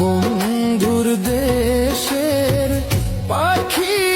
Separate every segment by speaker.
Speaker 1: বন্ধুর দেশের পাখি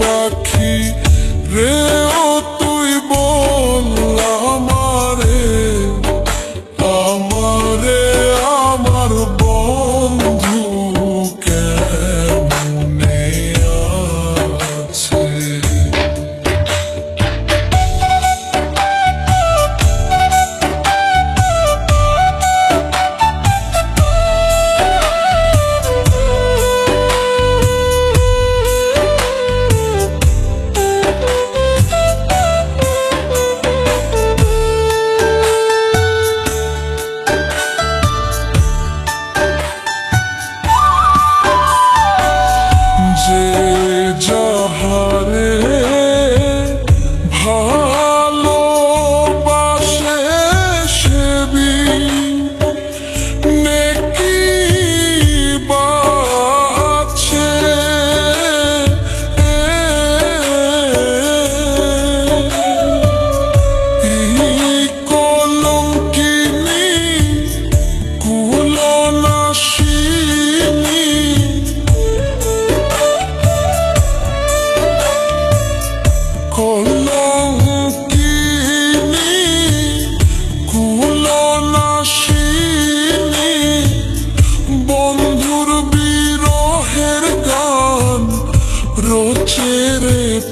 Speaker 2: পাখি রে ও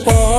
Speaker 2: pode.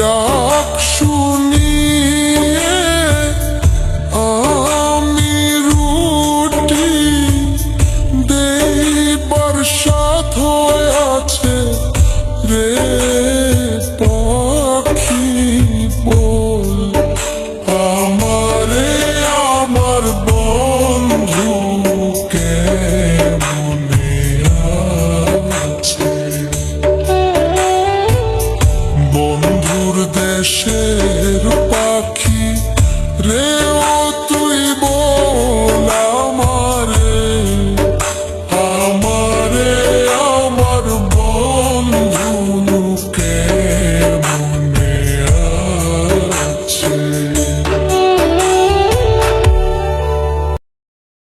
Speaker 2: ডাক শুনিয়ে আমি রুটি দেই বর্ষাত হয়ে আছে রে।